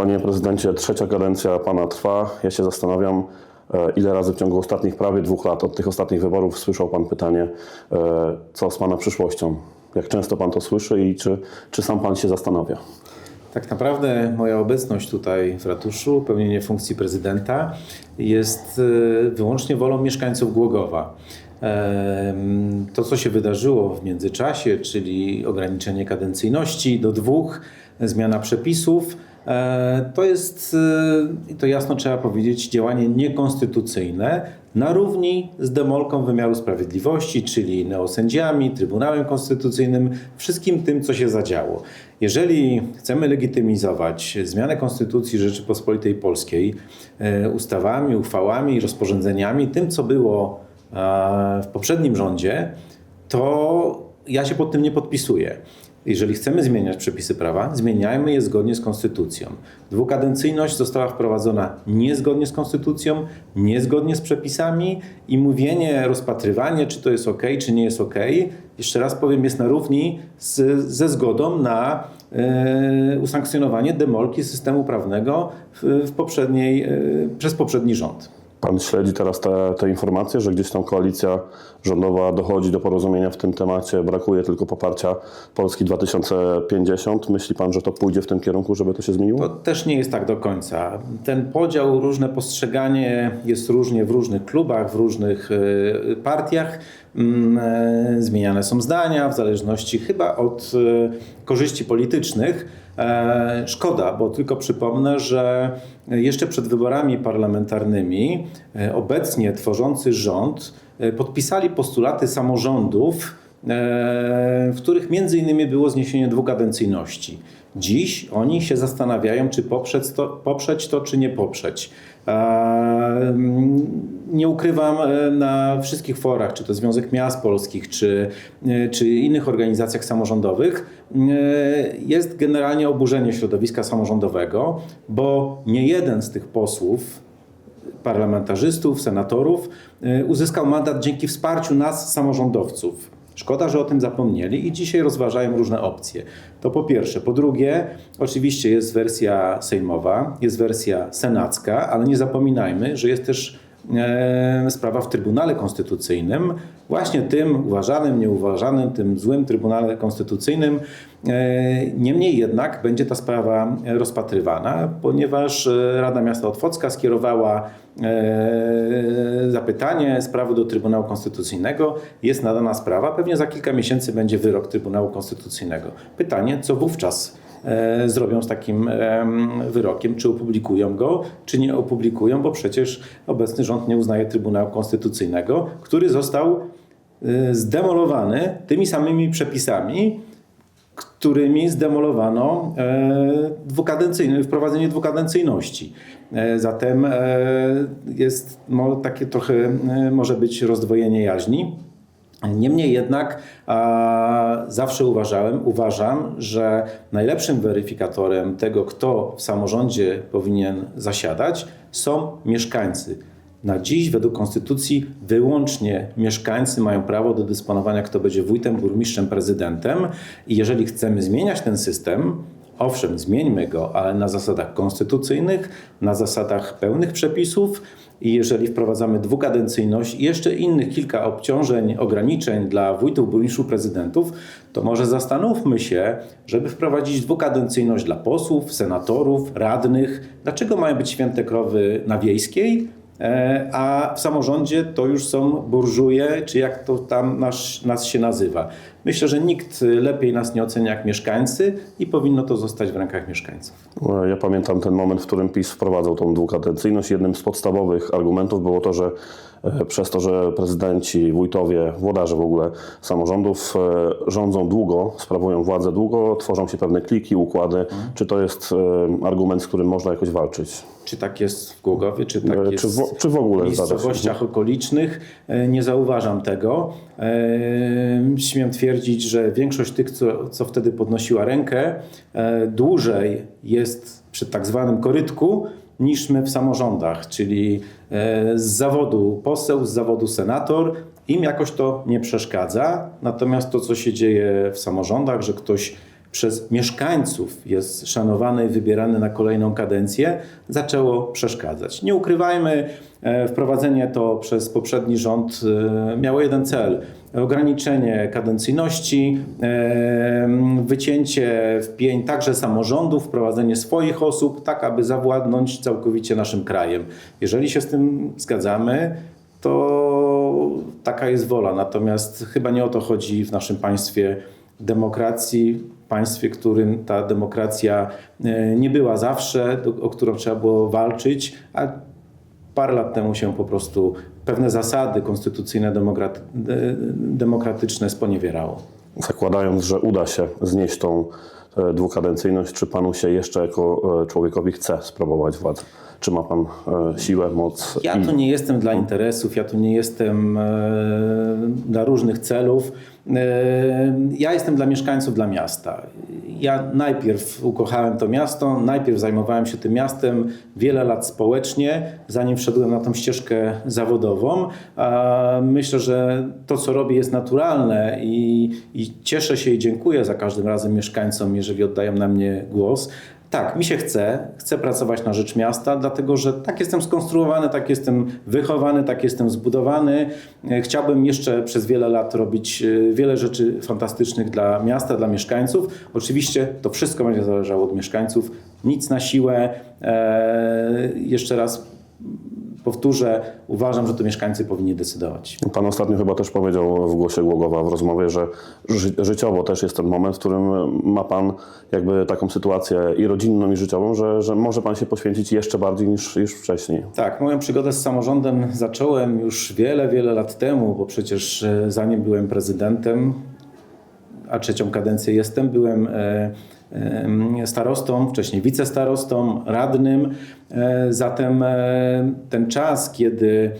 Panie prezydencie, trzecia kadencja pana trwa. Ja się zastanawiam, e, ile razy w ciągu ostatnich prawie dwóch lat od tych ostatnich wyborów słyszał pan pytanie, e, co z pana przyszłością? Jak często pan to słyszy i czy, czy sam pan się zastanawia? Tak naprawdę moja obecność tutaj w ratuszu, pełnienie funkcji prezydenta jest e, wyłącznie wolą mieszkańców Głogowa. To, co się wydarzyło w międzyczasie, czyli ograniczenie kadencyjności do dwóch, zmiana przepisów, to jest, e, i to jasno trzeba powiedzieć, działanie niekonstytucyjne na równi z demolką wymiaru sprawiedliwości, czyli neosędziami, Trybunałem Konstytucyjnym, wszystkim tym, co się zadziało. Jeżeli chcemy legitymizować zmianę Konstytucji Rzeczypospolitej Polskiej e, ustawami, uchwałami, rozporządzeniami, tym, co było e, w poprzednim rządzie, to ja się pod tym nie podpisuję. Jeżeli chcemy zmieniać przepisy prawa, zmieniajmy je zgodnie z konstytucją. Dwukadencyjność została wprowadzona niezgodnie z konstytucją, niezgodnie z przepisami i mówienie, rozpatrywanie, czy to jest ok, czy nie jest ok, jeszcze raz powiem, jest na równi z, ze zgodą na e, usankcjonowanie demolki systemu prawnego w, w poprzedniej, e, przez poprzedni rząd. Pan śledzi teraz te, te informacje, że gdzieś tam koalicja rządowa dochodzi do porozumienia w tym temacie, brakuje tylko poparcia Polski 2050. Myśli pan, że to pójdzie w tym kierunku, żeby to się zmieniło? To też nie jest tak do końca. Ten podział, różne postrzeganie jest różnie w różnych klubach, w różnych e, partiach. Mm, e, Zmieniane są zdania w zależności chyba od e, korzyści politycznych. E, Szkoda, bo tylko przypomnę, że jeszcze przed wyborami parlamentarnymi e, obecnie tworzący rząd e, podpisali postulaty samorządów, w których między innymi było zniesienie dwukadencyjności. Dziś oni się zastanawiają, czy poprzeć to, poprzeć to czy nie poprzeć. E, Nie ukrywam e, na wszystkich forach, czy to Związek Miast Polskich, czy, e, czy innych organizacjach samorządowych, e, jest generalnie oburzenie środowiska samorządowego, bo nie jeden z tych posłów, parlamentarzystów, senatorów uzyskał mandat dzięki wsparciu nas, samorządowców. Szkoda, że o tym zapomnieli i dzisiaj rozważają różne opcje. To po pierwsze. Po drugie, oczywiście jest wersja sejmowa, jest wersja senacka, ale nie zapominajmy, że jest też e, sprawa w Trybunale Konstytucyjnym, właśnie tym uważanym, nieuważanym, tym złym Trybunale Konstytucyjnym. E, Niemniej jednak będzie ta sprawa rozpatrywana, ponieważ e, Rada Miasta Otwocka skierowała e, zapytanie sprawy do Trybunału Konstytucyjnego. Jest nadana sprawa, pewnie za kilka miesięcy będzie wyrok Trybunału Konstytucyjnego. Pytanie, co wówczas zrobią z takim em, wyrokiem, czy opublikują go, czy nie opublikują, bo przecież obecny rząd nie uznaje Trybunału Konstytucyjnego, który został zdemolowany tymi samymi przepisami, którymi zdemolowano e, dwukadencyjne, wprowadzenie dwukadencyjności. E, zatem jest takie trochę, może być rozdwojenie jaźni. Niemniej jednak a, zawsze uważałem, uważam, że najlepszym weryfikatorem tego, kto w samorządzie powinien zasiadać, są mieszkańcy. Na dziś, według konstytucji, wyłącznie mieszkańcy mają prawo do dysponowania, kto będzie wójtem, burmistrzem, prezydentem. I jeżeli chcemy zmieniać ten system, owszem, zmieńmy go, ale na zasadach konstytucyjnych, na zasadach pełnych przepisów. I jeżeli wprowadzamy dwukadencyjność i jeszcze innych kilka obciążeń, ograniczeń dla wójtów, burmistrzów, prezydentów, to może zastanówmy się, żeby wprowadzić dwukadencyjność dla posłów, senatorów, radnych. Dlaczego mają być święte krowy na wiejskiej, a w samorządzie to już są burżuje, czy jak to tam nas, nas się nazywa. Myślę, że nikt lepiej nas nie ocenia jak mieszkańcy i powinno to zostać w rękach mieszkańców. E, Ja pamiętam ten moment, w którym PiS wprowadzał tą dwukadencyjność. Jednym z podstawowych argumentów było to, że e, przez to, że prezydenci, wójtowie, włodarze w ogóle samorządów e, rządzą długo, sprawują władzę długo, tworzą się pewne kliki, układy. Czy to jest e, argument, z którym można jakoś walczyć? Czy tak jest w Głogowie, czy tak E, jest czy w- czy w ogóle w miejscowościach okolicznych? E, Nie zauważam tego. E, Śmiem twierdzić, że większość tych, co, co wtedy podnosiła rękę, e, dłużej jest przy tak zwanym korytku niż my w samorządach, czyli e, z zawodu poseł, z zawodu senator. Im jakoś to nie przeszkadza, natomiast to, co się dzieje w samorządach, że ktoś przez mieszkańców jest szanowany i wybierany na kolejną kadencję, zaczęło przeszkadzać. Nie ukrywajmy, e, wprowadzenie to przez poprzedni rząd e, miało jeden cel ograniczenie kadencyjności, e, wycięcie w pień także samorządów, wprowadzenie swoich osób, tak aby zawładnąć całkowicie naszym krajem. Jeżeli się z tym zgadzamy, to taka jest wola. Natomiast chyba nie o to chodzi w naszym państwie demokracji, państwie, którym ta demokracja e, nie była zawsze, o którą trzeba było walczyć, a parę lat temu się po prostu pewne zasady konstytucyjne, demokraty, de- demokratyczne sponiewierało. Zakładając, że uda się znieść tą e, dwukadencyjność, czy panu się jeszcze jako e, człowiekowi chce sprawować władzę? Czy ma pan e, siłę, moc? Ja tu nie jestem dla interesów, ja tu nie jestem e, dla różnych celów. Ja jestem dla mieszkańców, dla miasta. Ja najpierw ukochałem to miasto, najpierw zajmowałem się tym miastem wiele lat społecznie, zanim wszedłem na tą ścieżkę zawodową. Myślę, że to, co robię, jest naturalne i, i cieszę się i dziękuję za każdym razem mieszkańcom, jeżeli oddają na mnie głos. Tak, mi się chce, chcę pracować na rzecz miasta, dlatego że tak jestem skonstruowany, tak jestem wychowany, tak jestem zbudowany. E, Chciałbym jeszcze przez wiele lat robić e, wiele rzeczy fantastycznych dla miasta, dla mieszkańców. Oczywiście to wszystko będzie zależało od mieszkańców, nic na siłę. E, Jeszcze raz powtórzę, uważam, że to mieszkańcy powinni decydować. Pan ostatnio chyba też powiedział w głosie Głogowa w rozmowie, że ży życiowo też jest ten moment, w którym ma pan jakby taką sytuację i rodzinną, i życiową, że, że może pan się poświęcić jeszcze bardziej niż, niż wcześniej. Tak, moją przygodę z samorządem zacząłem już wiele, wiele lat temu, bo przecież e, zanim byłem prezydentem, a trzecią kadencję jestem, byłem e, e, starostą, wcześniej wicestarostą, radnym. E, Zatem e, ten czas, kiedy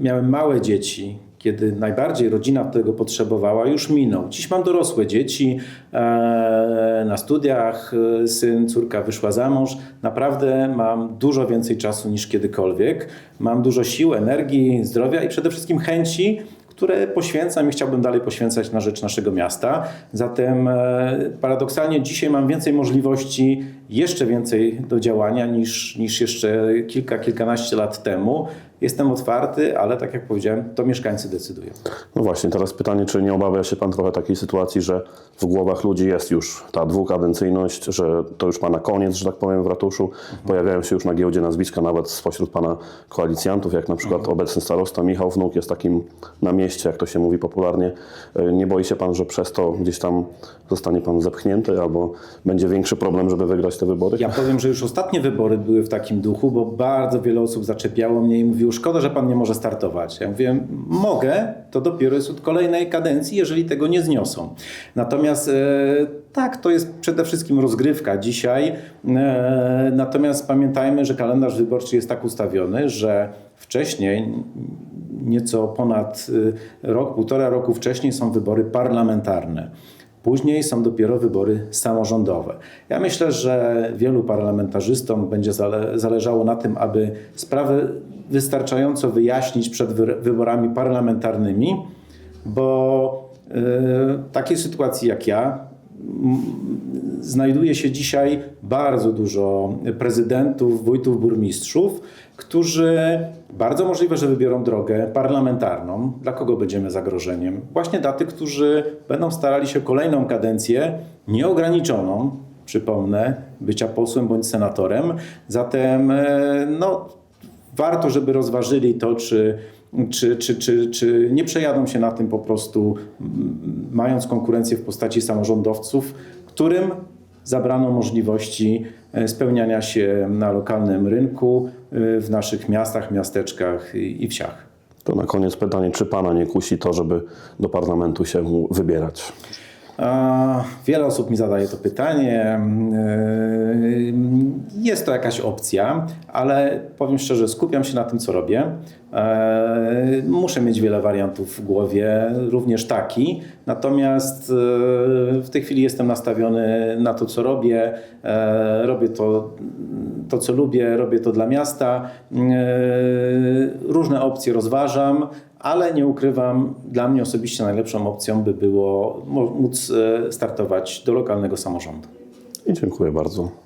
miałem małe dzieci, kiedy najbardziej rodzina tego potrzebowała, już minął. Dziś mam dorosłe dzieci, e, na studiach syn, córka wyszła za mąż. Naprawdę mam dużo więcej czasu niż kiedykolwiek. Mam dużo sił, energii, zdrowia i przede wszystkim chęci, które poświęcam i chciałbym dalej poświęcać na rzecz naszego miasta. Zatem e, paradoksalnie dzisiaj mam więcej możliwości, jeszcze więcej do działania niż, niż jeszcze kilka, kilkanaście lat temu. Jestem otwarty, ale tak jak powiedziałem, to mieszkańcy decydują. No właśnie, teraz pytanie, czy nie obawia się pan trochę takiej sytuacji, że w głowach ludzi jest już ta dwukadencyjność, że to już pana koniec, że tak powiem, w ratuszu. Pojawiają się już na giełdzie nazwiska nawet spośród pana koalicjantów, jak na przykład obecny starosta Michał Wnuk jest takim na mieście, jak to się mówi popularnie. E, Nie boi się pan, że przez to gdzieś tam zostanie pan zepchnięty albo będzie większy problem, żeby wygrać te wybory? Ja powiem, że już ostatnie wybory były w takim duchu, bo bardzo wiele osób zaczepiało mnie i mówiło, szkoda, że pan nie może startować. Ja mówię, mogę, to dopiero jest od kolejnej kadencji, jeżeli tego nie zniosą. Natomiast e, tak, to jest przede wszystkim rozgrywka dzisiaj. E, natomiast pamiętajmy, że kalendarz wyborczy jest tak ustawiony, że wcześniej, nieco ponad e, rok, półtora roku wcześniej są wybory parlamentarne. Później są dopiero wybory samorządowe. Ja myślę, że wielu parlamentarzystom będzie zale zależało na tym, aby sprawy wystarczająco wyjaśnić przed wy wyborami parlamentarnymi, bo y, w takiej sytuacji jak ja znajduje się dzisiaj bardzo dużo prezydentów, wójtów, burmistrzów, którzy bardzo możliwe, że wybiorą drogę parlamentarną. Dla kogo będziemy zagrożeniem? Właśnie dla tych, którzy będą starali się kolejną kadencję nieograniczoną, przypomnę, bycia posłem bądź senatorem. Zatem e, no, warto, żeby rozważyli to, czy, czy, czy, czy, czy nie przejadą się na tym po prostu, mając konkurencję w postaci samorządowców, którym zabrano możliwości e, spełniania się na lokalnym rynku, e, w naszych miastach, miasteczkach i i wsiach. To na koniec pytanie, czy pana nie kusi to, żeby do parlamentu się wybierać? Wiele osób mi zadaje to pytanie. Yy, Jest to jakaś opcja, ale powiem szczerze, skupiam się na tym, co robię. Eee, Muszę mieć wiele wariantów w głowie, również taki. Natomiast e, w tej chwili jestem nastawiony na to, co robię. Robię to, to co lubię, robię to dla miasta. Różne opcje rozważam, ale nie ukrywam, dla mnie osobiście najlepszą opcją by było móc e, startować do lokalnego samorządu. I dziękuję bardzo.